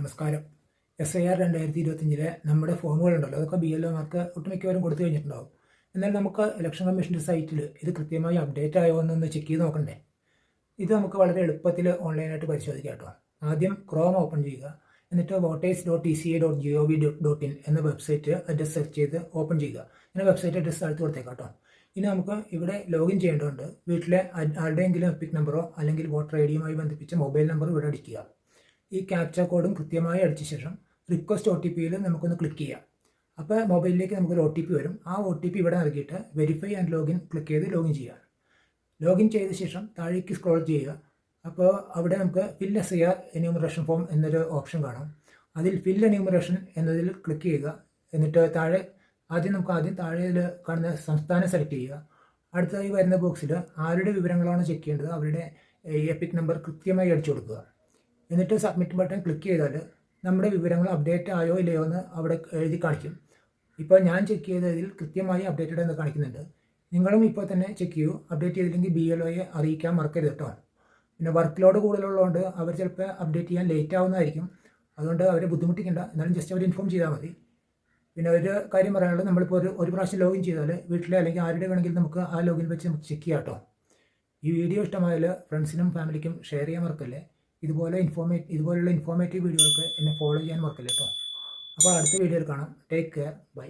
നമസ്കാരം. S I R രണ്ടായിരത്തി ഇരുപത്തിയഞ്ചിലെ നമ്മുടെ ഫോമുകളുണ്ടല്ലോ. അതൊക്കെ ബി എൽ ഒമാർക്ക് ഒട്ടുമിക്കവരും കൊടുത്തു കഴിഞ്ഞിട്ടുണ്ടാവും. എന്നാൽ നമുക്ക് ഇലക്ഷൻ കമ്മീഷന്റെ സൈറ്റിൽ ഇത് കൃത്യമായി അപ്ഡേറ്റ് ആയോ എന്നൊന്ന് ചെക്ക് ചെയ്ത് നോക്കണ്ടേ? ഇത് നമുക്ക് വളരെ എളുപ്പത്തിൽ ഓൺലൈനായിട്ട് പരിശോധിക്കാം കേട്ടോ. ആദ്യം ക്രോം ഓപ്പൺ ചെയ്യുക. എന്നിട്ട് voters dot E C I dot G O V dot in എന്ന വെബ്സൈറ്റ് അഡ്രസ് സെർച്ച് ചെയ്ത് ഓപ്പൺ ചെയ്യുക. ഇങ്ങനെ വെബ്സൈറ്റ് അഡ്രസ് അടുത്ത് കൊടുത്തേക്കാം കേട്ടോ. ഇനി നമുക്ക് ഇവിടെ ലോഗിൻ ചെയ്യേണ്ടതുണ്ട്. വീട്ടിലെ ആരുടെയെങ്കിലും എപ്പിക് നമ്പറോ അല്ലെങ്കിൽ വോട്ടർ ഐ ഡിയുമായി ബന്ധിപ്പിച്ച മൊബൈൽ നമ്പർ ഇവിടെ അടിക്കുക. ഈ ക്യാപ്ച കോഡും കൃത്യമായി അടിച്ച ശേഷം റിക്വസ്റ്റ് ഒ ടി പിയിൽ നമുക്കൊന്ന് ക്ലിക്ക് ചെയ്യാം. അപ്പോൾ മൊബൈലിലേക്ക് നമുക്കൊരു ഒ ടി പി വരും. ആ ഒ ടി പി ഇവിടെ നൽകിയിട്ട് വെരിഫൈ ആൻഡ് ലോഗിൻ ക്ലിക്ക് ചെയ്ത് ലോഗിൻ ചെയ്യുക. ലോഗിൻ ചെയ്ത ശേഷം താഴേക്ക് സ്ക്രോൾ ചെയ്യുക. അപ്പോൾ അവിടെ നമുക്ക് fill S R enumeration form എന്നൊരു ഓപ്ഷൻ കാണാം. അതിൽ ഫിൽ എന്യൂമറേഷൻ എന്നതിൽ ക്ലിക്ക് ചെയ്യുക. എന്നിട്ട് താഴെ ആദ്യം നമുക്ക് ആദ്യം താഴെ കാണുന്ന സംസ്ഥാനം സെലക്ട് ചെയ്യുക. അടുത്തതായി വരുന്ന ബോക്സിൽ ആരുടെ വിവരങ്ങളാണ് ചെക്ക് ചെയ്യേണ്ടത്? അവരുടെ എപ്പിക് നമ്പർ കൃത്യമായി അടിച്ചു കൊടുക്കുക. എന്നിട്ട് സബ്മിറ്റ് ബട്ടൺ ക്ലിക്ക് ചെയ്താൽ നമ്മുടെ വിവരങ്ങൾ അപ്ഡേറ്റ് ആയോ ഇല്ലയോ എന്ന് അവിടെ എഴുതി കാണിക്കും. ഇപ്പോൾ ഞാൻ ചെക്ക് ചെയ്തതിൽ കൃത്യമായി അപ്ഡേറ്റഡ് എന്ന് കാണിക്കുന്നുണ്ട്. നിങ്ങളും ഇപ്പോൾ തന്നെ ചെക്ക് ചെയ്യൂ. അപ്ഡേറ്റ് ചെയ്തില്ലെങ്കിൽ ബി എൽ ഒയെ അറിയിക്കാൻ മറക്കരുത് കേട്ടോ പിന്നെ വർക്ക് ലോഡ് കൂടുതലുള്ളതുകൊണ്ട് അവർ ചിലപ്പോൾ അപ്ഡേറ്റ് ചെയ്യാൻ ലേറ്റ് ആവുന്നതായിരിക്കും. അതുകൊണ്ട് അവരെ ബുദ്ധിമുട്ടിക്കേണ്ട. എന്നാലും ജസ്റ്റ് അവർ ഇൻഫോം ചെയ്താൽ മതി. പിന്നെ ഒരു കാര്യം പറയാനുള്ളത് നമ്മളിപ്പോൾ ഒരു ഒരു പ്രാവശ്യം ലോഗിൻ ചെയ്താൽ വീട്ടിലെ അല്ലെങ്കിൽ ആരുടെ വേണമെങ്കിലും നമുക്ക് ആ ലോഗിൻ വെച്ച് നമുക്ക് ചെക്ക് ചെയ്യാം കേട്ടോ ഈ വീഡിയോ ഇഷ്ടമായാൽ ഫ്രണ്ട്സിനും ഫാമിലിക്കും ഷെയർ ചെയ്യാൻ മറക്കല്ലേ? ഇതുപോലെ ഇൻഫോർമേ ഇതുപോലുള്ള ഇൻഫോർമേറ്റീവ് വീഡിയോകൾക്ക് എന്നെ ഫോളോ ചെയ്യാൻ മറക്കല്ലേ കേട്ടോ അപ്പോൾ അടുത്ത വീഡിയോയിൽ കാണാം. Take care bye